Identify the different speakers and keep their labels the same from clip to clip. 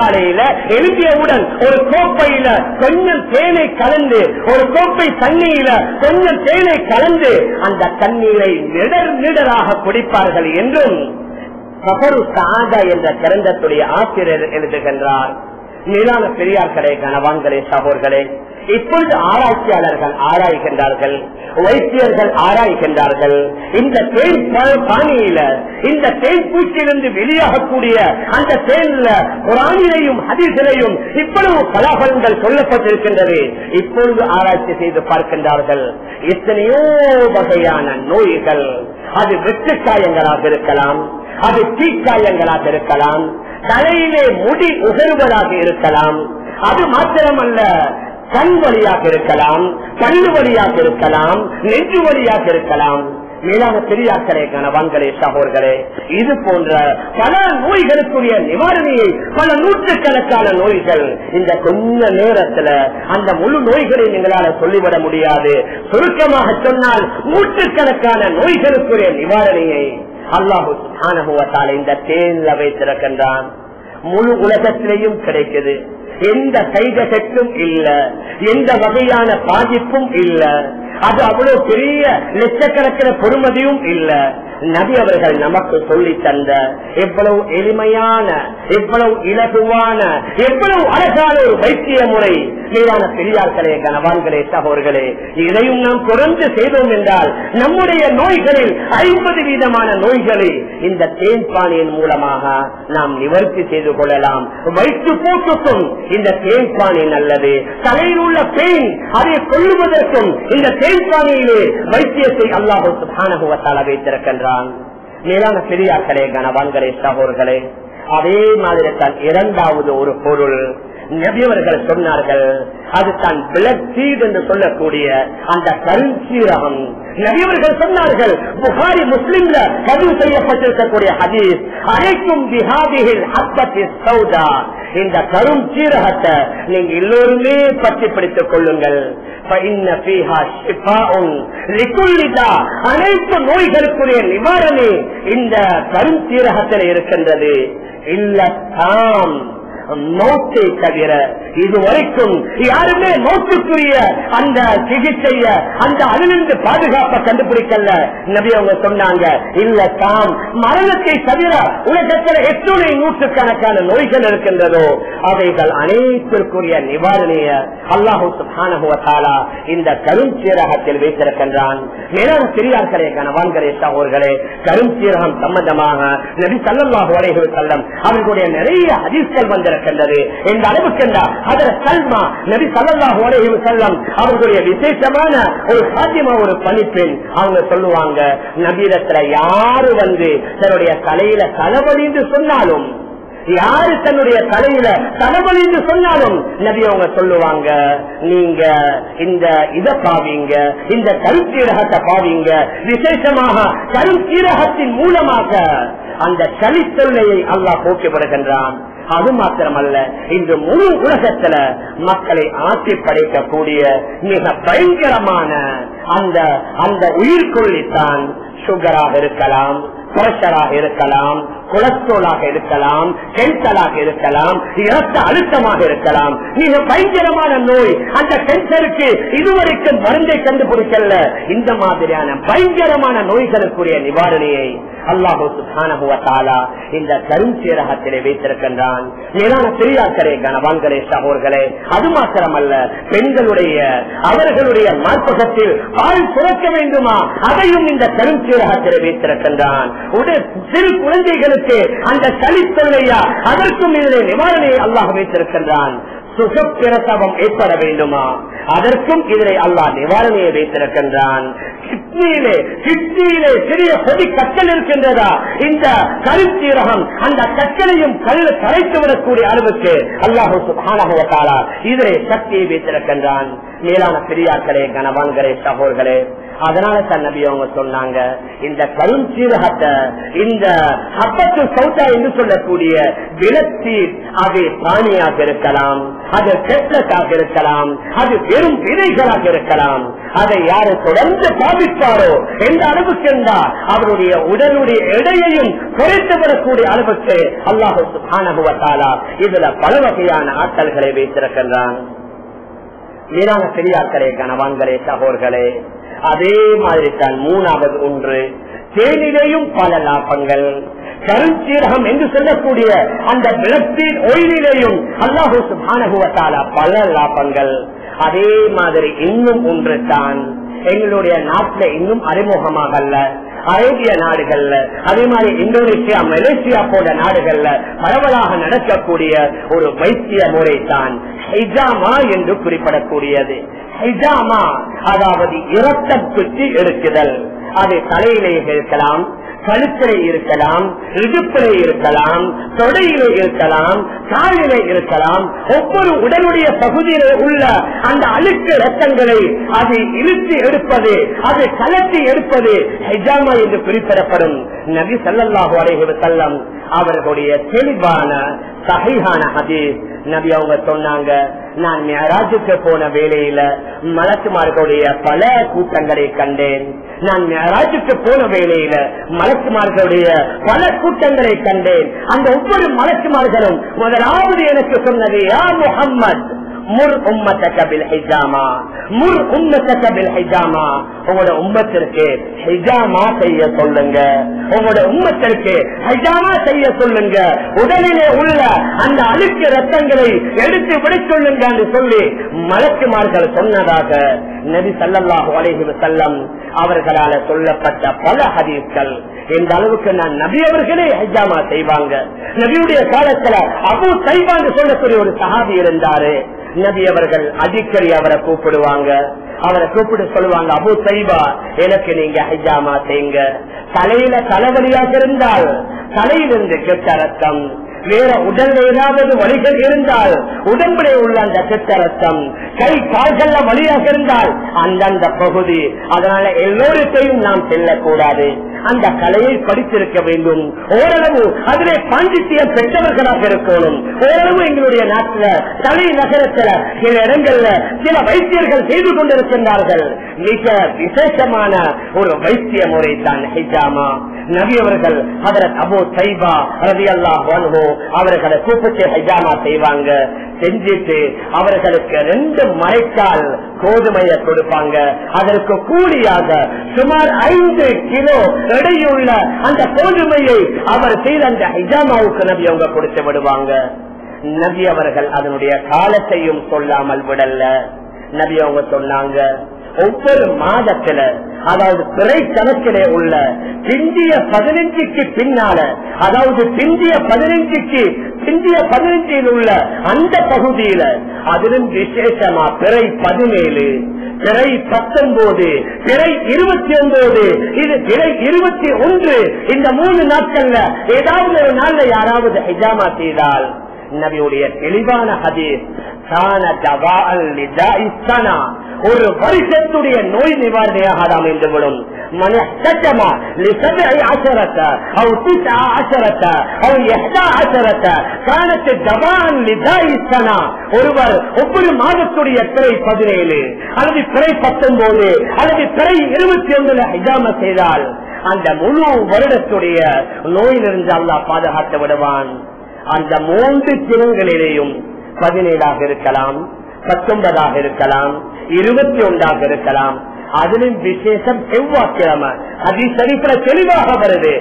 Speaker 1: காலையில எழுதியவுடன் ஒரு கோப்பையில கொஞ்சம் தேனை கலந்து ஒரு கோப்பை தண்ணீரில கொஞ்சம் தேனை கலந்து அந்த தண்ணீரை நிடர் நிடராக குடிப்பார்கள் என்றும் கபரு சாதா என்ற கிரந்தத்துடைய ஆசிரியர் எழுதுகின்றார். மேலான பெரியார்களே கனவான்களே சகோர்களே இப்பொழுது ஆராய்ச்சியாளர்கள் ஆராய்கின்றார்கள் வைத்தியர்கள் ஆராய்கின்றார்கள். இந்த தேன் பாணியில இந்த தேன் பூச்சியிலிருந்து வெளியாகக்கூடிய அந்த தேன்ல குரானிலையும் ஹதீசிலையும் இவ்வளவு பலாபலங்கள் சொல்லப்பட்டிருக்கின்றது. இப்பொழுது ஆராய்ச்சி செய்து பார்க்கின்றார்கள். எத்தனையோ வகையான நோய்கள் அது வெட்டுக்காயங்களாக இருக்கலாம் அது தீக்காயங்களாக இருக்கலாம் தலையிலே முடி உகருவதாக இருக்கலாம். அது மாத்திரமல்ல கண் வழியாக இருக்கலாம் கண்ணு வழியாக இருக்கலாம் நெஞ்சு வழியாக இருக்கலாம். மேலான பெரியாக்களே கணவான்களே சகோர்களே இது போன்ற பல நோய்களுக்குரிய நிவாரணியை பல நூற்றுக்கணக்கான நோய்கள் இந்த கொஞ்ச நேரத்துல அந்த முழு நோய்களை எங்களால சொல்லிவிட முடியாது. சுருக்கமாக சொன்னால் நூற்றுக்கணக்கான நோய்களுக்குரிய நிவாரணியை அல்லாஹு சுப்ஹானஹு இந்த தேன்ல வைத்திருக்கின்றான். முழு உலகத்திலேயும் கிடைக்குது எந்த சைடு எஃபெக்டும் இல்ல. எந்த வகையான பாதிப்பும் இல்ல. அது அவ்வளவு பெரிய லட்சக்கணக்கிற பொறுமதியும் இல்ல. நபி அவர்கள் நமக்கு சொல்லி தந்த எவ்வளவு எளிமையான எவ்வளவு இலகுவான எவ்வளவு அழகான ஒரு வைத்திய முறை. மீதான பெரியார்களே கனவான்களே சகோர்களே இதையும் நாம் தொடர்ந்து செய்தோம் என்றால் நம்முடைய நோய்களில் ஐம்பது வீதமான நோய்களை இந்த தேன்பானியின் மூலமாக நாம் நிவர்த்தி செய்து கொள்ளலாம். வைத்து போட்டுக்கும் இந்த தேன்பானி நல்லது. தலையில் உள்ள பெயின் அதை கொள்ளுவதற்கும் இந்த தேன்பானியிலே வைத்தியத்தை அல்லாஹு சுபானகுவத்தால் இருக்கிறான் மேலான பெரியார்களே கனவான்களே சகோர்களே அதே மாதிரி தான் இரண்டாவது ஒரு பொருள். நபியவர்கள் சொன்னார்கள் அது தான் பிளட்சீட் என்று சொல்லக்கூடிய அந்த கருஞ்சீரகம் நபியவர்கள் சொன்னார்கள் புகாரி முஸ்லிம்ல பதிவு செய்யப்பட்டிருக்கக்கூடிய ஹதீஸ் அனைக்கும் பிஹாபிகள் அப்பத்தி சௌதா. இந்த கரும் சீரகத்தை நீங்க எல்லோருமே பற்றி பிடித்துக் கொள்ளுங்கள். அனைத்து நோய்களுக்குரிய நிவாரணி இந்த கரும் சீரகத்தில் இருக்கின்றது. இல்ல தாம் மௌத்தை தவிர இதுவரைக்கும் யாருமே மௌத்துக்குரிய அந்த சிகிச்சைய அந்த அதிலிருந்து பாதுகாப்பை கண்டுபிடிக்கல. நபி அவங்க சொன்னாங்க இல்ல தாம் மரணத்தை தவிர உலகத்தில் எத்துணை நூற்றுக்கணக்கான நோய்கள் இருக்கின்றதோ அவைகள் அனைத்திற்குரிய நிவாரணிய அல்லாஹு சுபானுவத்தாலா இந்த கருஞ்சீரகத்தில் வைத்திருக்கின்றான். மேலும் பெரியார்களே கனவான்களே சகோர்களே கருஞ்சீரகம் சம்பந்தமாக நபி சல்லாஹு அலைகள் செல்லம் அவர்களுடைய நிறைய ஹதீஸ்கள் வந்திருக்கின்றது இந்த அளவுக்கு சல்மா நபி சல்லாஹு செல்லம் அவர்களுடைய விசேஷமான ஒரு சாத்தியமா ஒரு பணிப்பெண் அவங்க சொல்லுவாங்க நபீரத்துல யாரு வந்து தன்னுடைய தலையில தலைவலிந்து சொன்னாலும் யாரு தன்னுடைய தலையில தலைவலிந்து சொன்னாலும் நபி அவங்க சொல்லுவாங்க நீங்க இந்த இத பாவீங்க இந்த கருத்தீரகத்தை பாவீங்க விசேஷமாக கருத்தீரகத்தின் மூலமாக அந்த சளி அல்லாஹ் போக்கி அது மாத்திரமல்ல இன்று முழு உலகத்துல மக்களை ஆட்சி படைக்கக்கூடிய மிக பயங்கரமான அந்த அந்த உயிர்கொள்ளித்தான் சுகராக இருக்கலாம் பிரஷராக இருக்கலாம் கொலஸ்ட்ரோலாக இருக்கலாம் கேன்சராக இருக்கலாம் இரத்த அழுத்தமாக இருக்கலாம். மிக பயங்கரமான நோய். அந்த கேன்சருக்கு இதுவரைக்கும் மருந்தை கண்டுபிடிக்கல. இந்த மாதிரியான பயங்கரமான நோய்களுக்குரிய நிவாரணையை அல்லாஹு சுபானகுவத்தாலா இந்த கருஞ்சீரகத்திலே வைத்திருக்கின்றான். மேலான பெரியார்களே கனவான்களே சகோர்களே அது மாத்திரமல்ல பெண்களுடைய அவர்களுடைய மார்பகத்தில் பால் சுரக்க வேண்டுமா? அதையும் இந்த கருஞ்சீரகத்திலே வைத்திருக்கின்றான். உடல் சிறு குழந்தைகளுக்கு அந்த சளி தொல்லையா அதற்கும் இதிலே நிவாரணையை அல்லாஹ் வைத்திருக்கின்றான் சுகப்பிரசவம் ஏற்பட வேண்டுமா? அதற்கும் இதனை அல்லாஹ் நிவாரணையை வைத்திருக்கின்றான். கிட்னியிலே கிட்னியிலே சிறிய பொதி கற்கள் இருக்கின்றதா? இந்த கருத்தீரகம் அந்த கற்களையும் கல்ல கரைத்து விடக்கூடிய அளவுக்கு அல்லாஹு சுபானகுவத்தாலா இதனை சக்தியை வைத்திருக்கின்றான். மேலான பெரியார்களே கனவான்களே சகோர்களே அதனால தன் நபி அவங்க சொன்னாங்க இந்த கரும் சீரகத்தை இந்த ஹப்பத்து சௌத்தா என்று சொல்லக்கூடிய விளத்தி அது பாணியாக இருக்கலாம். அது கெட்டதாக இருக்கலாம் அது வெறும் விதைகளாக இருக்கலாம். அதை யாரு தொடர்ந்து பாதிப்பாரோ எந்த அளவுக்கு என்றால் அவருடைய உடலுடைய எடையையும் குறைத்து வரக்கூடிய அளவுக்கு அல்லாஹு சுபானுவத்தாலா இதுல பல வகையான ஆற்றல்களை வைத்திருக்கின்றான். மீனான பெரியார்களே கணவான்களே சகோர்களே அதே மாதிரி தான் மூணாவது ஒன்று தேனிலேயும் பல லாபங்கள். கருஞ்சீரகம் என்று சொல்லக்கூடிய அந்த விளக்கின் ஒயிலிலேயும் அல்லாஹூ சுபானுவத்தால பல லாபங்கள். அதே மாதிரி இன்னும் ஒன்று தான் எங்களுடைய நாட்டில் இன்னும் அறிமுகமாகல அரேபிய நாடுகள்ல அதே மாதிரி இந்தோனேஷியா மலேசியா போன்ற நாடுகள்ல பரவலாக நடக்கக்கூடிய ஒரு வைத்திய முறை தான் ஹைஜாமா என்று குறிப்பிடக்கூடியது. ஹைஜாமா அதாவது இரத்தம் சுற்றி எடுக்குதல். அது தலையிலே இருக்கலாம் கழுத்திலே இருக்கலாம் இடுப்பிலே இருக்கலாம் தொடையிலே இருக்கலாம் காலிலே இருக்கலாம் ஒவ்வொரு உடலுடைய பகுதியிலே உள்ள அந்த அழுக்கு ரத்தங்களை அது இழுத்து எடுப்பது அது கலத்தி எடுப்பது ஹெஜாமா என்று குறிப்பிடப்படும். நபி சல்லாஹூ அலைஹி செல்லம் அவர்களுடைய தெளிவான சகைகான ஹதீஸ் நபி அவங்க சொன்னாங்க நான் மேராஜுக்கு போன வேலையில மலக்குமார்களுடைய பல கூட்டங்களை கண்டேன். நான் மேராஜுக்கு போன வேலையில மலக்குமார்களுடைய பல கூட்டங்களை கண்டேன். அந்த ஒவ்வொரு மலக்குமார்களும் முதலாவது எனக்கு சொன்னது யா முகம்மது முர் உம்மத்த கபில் ஹிஜாமா. முர் உம்மத்த கபில் ஹிஜாமா. உங்களோட உம்மத்திற்கு ஹிஜாமா செய்ய சொல்லுங்க. உங்களோட உம்மத்திற்கு ஹிஜாமா செய்ய சொல்லுங்க. உடலிலே உள்ள அந்த அழுக்கு ரத்தங்களை எடுத்து விட சொல்லுங்க என்று சொல்லி மலக்குமார்கள் சொன்னதாக நபி சல்லாஹூ அலைஹி வசல்லம் அவர்களால சொல்லப்பட்ட பல ஹதீஸ்கள். இந்த அளவுக்கு நான் நபி அவர்களே ஹஜாமா செய்வாங்க. நபியுடைய காலத்துல அபு சைபான்னு சொல்லக்கூடிய ஒரு சஹாபி இருந்தாரு. நபி அவர்கள் அடிக்கடி அவரை கூப்பிடுவாங்க. அவரை கூப்பிட்டு சொல்லுவாங்க அபு சைபா எனக்கு நீங்க ஹைஜாமா செய்யுங்க. தலையில தலைவலியாக இருந்தால் தலையிலிருந்து கெட்ட ரத்தம் வேற உடல் ஏதாவது வழிகள் இருந்தால் உடம்புல உள்ள அந்த கெட்ட ரத்தம் கை கால்கள்ல வழியாக இருந்தால் அந்தந்த பகுதி அதனால எல்லோருக்கையும் நாம் செல்லக்கூடாது. அந்த கலையை படித்திருக்க வேண்டும். ஓரளவு அதிலே பாண்டித்தியம் பெற்றவர்களாக இருக்கணும். ஓரளவு எங்களுடைய நாட்டில் தலைநகரத்தில் சில இடங்கள்ல சில வைத்தியர்கள் செய்து கொண்டிருக்கின்றார்கள். மிக விசேஷமான ஒரு வைத்திய முறை தான் ஹிஜாமா. நபி அவர்கள் அதற்கு அபோ சைபா ரவி அல்லாஹோ அவர்களை கூப்பிட்டு ஹைஜாமா செய்வாங்க. செஞ்சுட்டு அவர்களுக்கு ரெண்டு மறைக்கால் கோதுமையை கொடுப்பாங்க. அதற்கு கூலியாக சுமார் ஐந்து கிலோ எடையுள்ள அந்த கோதுமையை அவர் செய்த அந்த ஹிஜாமாவுக்கு நபி அவங்க கொடுத்து விடுவாங்க. நபி அவர்கள் அதனுடைய காலத்தையும் சொல்லாமல் விடல. நபி அவங்க சொன்னாங்க ஒவ்வொரு மாதத்துல அதாவது பிறை கணக்கிலே உள்ள பிந்திய பதினஞ்சுக்கு பின்னால அதாவது பிந்திய பதினஞ்சுக்கு இந்திய பதினெட்டில் உள்ள அந்த பகுதியில அதிலும் விசேஷமா பிறை பதினேழு பிறை பத்தொன்பது பிறை இருபத்தி ஒன்பது இது பிறை இருபத்தி ஒன்று. இந்த மூணு நாட்கள்ல ஏதாவது ஒரு நாள்ல யாராவது ஹிஜாமா செய்தால் நபியுடைய தெளிவான ஹதீஸ் ஒரு வருஷத்துடைய நோய் நிவாரணையாக அது அமைந்துவிடும் ஒருவர் ஒவ்வொரு மாதத்துடைய பிறை பதினேழு அல்லது பிறை பத்தொன்பது அல்லது பிறை இருபத்தி ஒன்றுல ஹிஜாம செய்தால் அந்த முழு வருடத்துடைய நோயிலிருந்து அல்லா பாதுகாத்து விடுவான். அந்த மூன்று தினங்களிலேயும் பதினேழாக இருக்கலாம் பத்தொன்பதாக இருக்கலாம் இருபத்தி ஒன்றாக இருக்கலாம் அதிலும் விசேஷம் செவ்வாய்க்கிழமை. அது சரித்திர தெளிவாக வருது.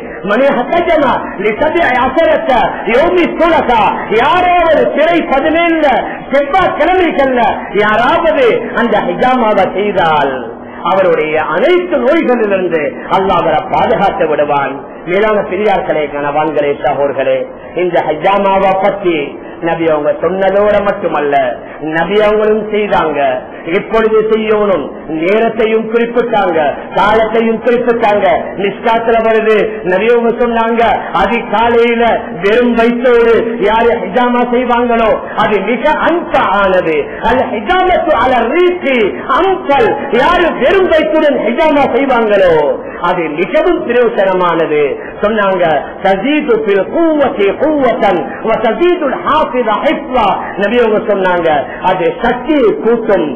Speaker 1: யாராவது சிறை பதினேழுல செவ்வாய்க்கிழமைகள்ல யாராவது அந்த ஹிஜாமாவை செய்தால் அவருடைய அனைத்து நோய்களிலிருந்து அல்லா அவரை பாதுகாத்து விடுவான். மேலான பெரியார்களே கணவான்களே சகோர்களே இந்த ஹஜாமாவை பத்தி நபி அவங்க சொன்னதோட மட்டுமல்ல நபி அவங்களும் செய்தாங்க. எப்பொழுது செய்யணும் நேரத்தையும் குறிப்பிட்டாங்க காலத்தையும் குறிப்பிட்டாங்க. நிஷ்காத்துல வருது. நவியவங்க சொன்னாங்க அதிகாலையில வெறும் வைத்தோடு யாரு ஹிஜாமா செய்வாங்களோ அது மிக அங்க ஆனது. அல்ல ஹிஜாமத்து அல ரீதி அங்கல் யாரு வெறும் வைத்துடன் ஹிஜாமா செய்வாங்களோ? அது மிகவும் பிரயோசனமானது. சொன்னாங்க சொன்னாங்க அது சக்தியை கூட்டும்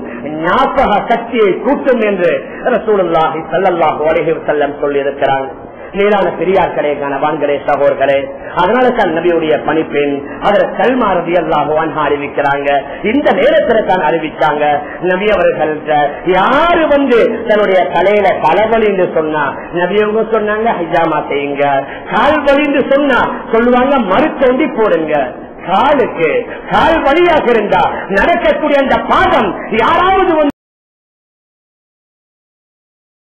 Speaker 1: ஞாபக சக்தியை கூட்டும் என்று ரசூலுல்லாஹி ஸல்லல்லாஹு அலஹி செல்லம் சொல்லியிருக்கிறாங்க. மேலான பெரியார்களே கனவான்களே சகோர்களே அதனால தான் நபியுடைய பணிப்பெண் அதில் கல்மாரதி அல்லாஹுவான் அறிவிக்கிறாங்க. இந்த நேரத்தில் தான் அறிவிச்சாங்க. நபி அவர்கள்ட்ட யாரு வந்து தன்னுடைய தலையில தலைவலின்னு சொன்னா நபியவங்க சொன்னாங்க ஹைஜாமா செய்யுங்க. கால் வலின்னு சொன்னா சொல்லுவாங்க மறுத்தோண்டி போடுங்க. காலுக்கு கால் வழியாக இருந்தா நடக்கக்கூடிய அந்த பாதம் யாராவது